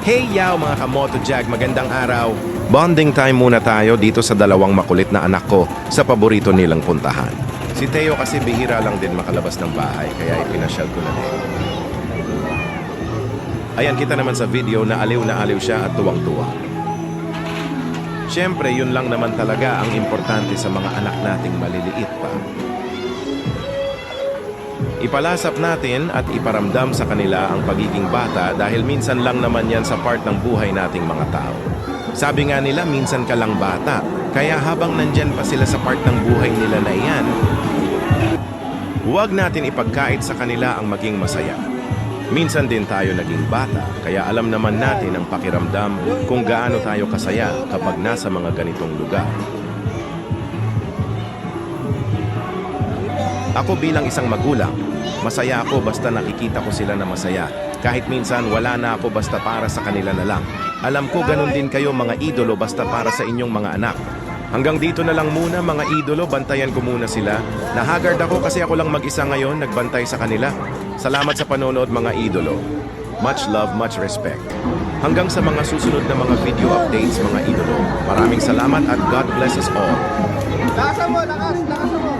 Hey yaw mga kamoto jag, magandang araw. Bonding time muna tayo dito sa dalawang makulit na anak ko sa paborito nilang puntahan. Si Teo kasi bihira lang din makalabas ng bahay kaya ipinasyal ko na din. Ayan kita naman sa video na aliw na aliw siya at tuwang-tuwa. Siyempre, yun lang naman talaga ang importante sa mga anak nating maliliit pa. Ipalasap natin at iparamdam sa kanila ang pagiging bata dahil minsan lang naman yan sa part ng buhay nating mga tao. Sabi nga nila, minsan ka lang bata. Kaya habang nandyan pa sila sa part ng buhay nila na iyan, huwag natin ipagkait sa kanila ang maging masaya. Minsan din tayo naging bata, kaya alam naman natin ang pakiramdam kung gaano tayo kasaya kapag nasa mga ganitong lugar. Ako bilang isang magulang, masaya ako basta nakikita ko sila na masaya. Kahit minsan wala na ako basta para sa kanila na lang. Alam ko ganun din kayo mga idolo basta para sa inyong mga anak. Hanggang dito na lang muna mga idolo, bantayan ko muna sila. Nahagard ako kasi ako lang mag-isa ngayon, nagbantay sa kanila. Salamat sa panonood mga idolo. Much love, much respect. Hanggang sa mga susunod na mga video updates mga idolo. Maraming salamat at God bless us all. Lakasan mo, lakas, lakasan mo.